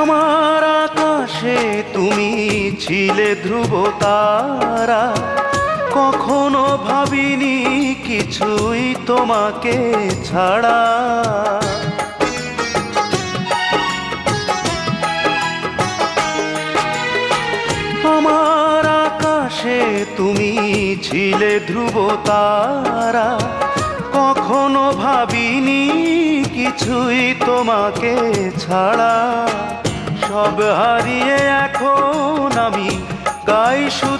আমার আকাশে তুমি ছিলে ধ্রুব তারা কখনো ভাবিনি কিছুই তোমাকে ছাড়া। আমার আকাশে তুমি ছিলে ধ্রুব তারা কখনো ভাবিনি কিছুই তোমাকে ছাড়া। সব হারিয়ে এখন আমি গাই শুধু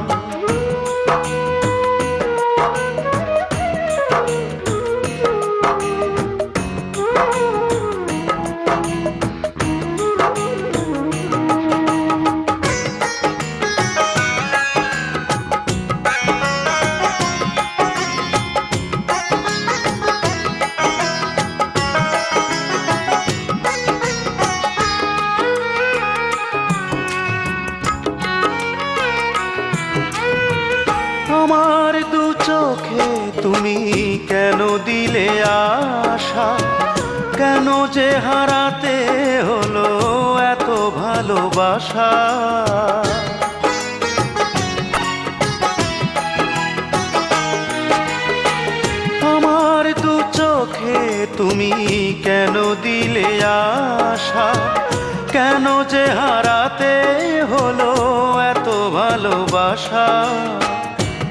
তুমি কেন দিলে আশা? কেন যে হারাতে হলো এত ভালোবাসা? আমার দু চোখে তুমি কেন দিলে আশা? কেন যে হারাতে হলো এত ভালোবাসা?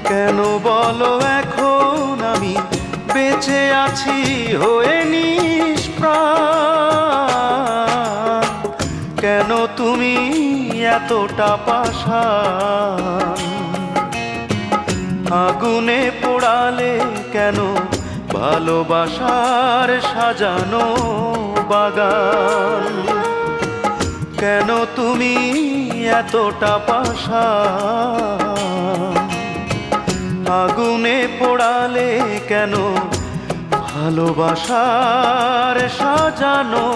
কেন বলো বেঁচে আছি, হয়ে নিষ্প্রাণ কেন তুমি এতটা পাশা আগুনে পোড়ালে কেন ভালোবাসার সাজানো বাগান? কেন তুমি এতটা পাশা আগুনে পোড়ালে কেন ভালোবাসার সাজানো